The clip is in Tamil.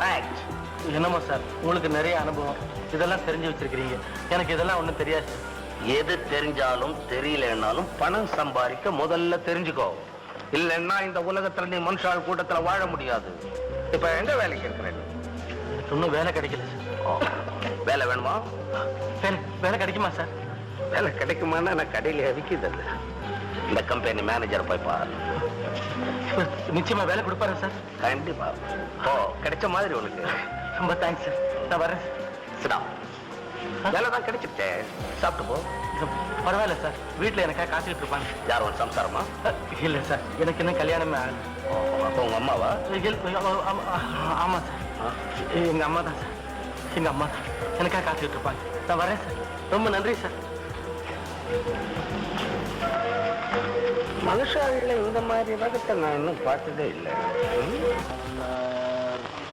ஃபேக்ட் என்னமோ சார்? உங்களுக்கு நிறைய அனுபவம். இதெல்லாம் தெரிஞ்சு வச்சிருக்கிறீங்க. எனக்கு இதெல்லாம் ஒண்ணும் தெரியாது எது தெரிஞ்சாலும் தெரியலன்னாலும் பணம் சம்பாதிக்க முதல்ல தெரிஞ்சுக்கோ. இல்லைன்னா இந்த உலகத்துல நீ மனுஷாள் கூட்டத்துல வாழ முடியாது. இப்ப எங்க வேலைக்கு இருக்கிற நீ? எனக்கு இன்னும் வேலை கிடைக்கல சார். வேலை வேணுமா? வேலை வேலை கிடைக்குமா சார்? வேலை கிடைக்குமான்னா நான் கடையில விற்கிது இந்த கம்பெனி மேனேஜர் போய் பாரு. நிச்சயமா வேலை கொடுப்பாரு சார்? கண்டிப்பா. ஓ கிடைச்ச மாதிரி உனக்கு. ரொம்ப தேங்க்ஸ் சார். நான் வரேன் சிடா வேலை தான் கிடைச்சிட்டே சாப்பிட்டு போ. பரவாயில்ல சார். வீட்டில் எனக்காக காத்துக்கிட்டு இருப்பாங்க. யார் உன் சம்சாரமா? இல்ல சார். எனக்கு இன்னும் கல்யாணமே ஆகல. அப்போ உங்க அம்மாவா? இல்ல, ஆ- ஆமா- ஆ- ஆமா சார். ஆ? எங்க அம்மா தான் சார். எங்க அம்மா தான். எனக்காக காத்துக்கிட்டு இருப்பாங்க. நான் வரேன் சார். ரொம்ப நன்றி சார். மனுஷாவில இந்த மாதிரி ரகத்தை நான் இன்னும் பார்த்ததே இல்லை ம்?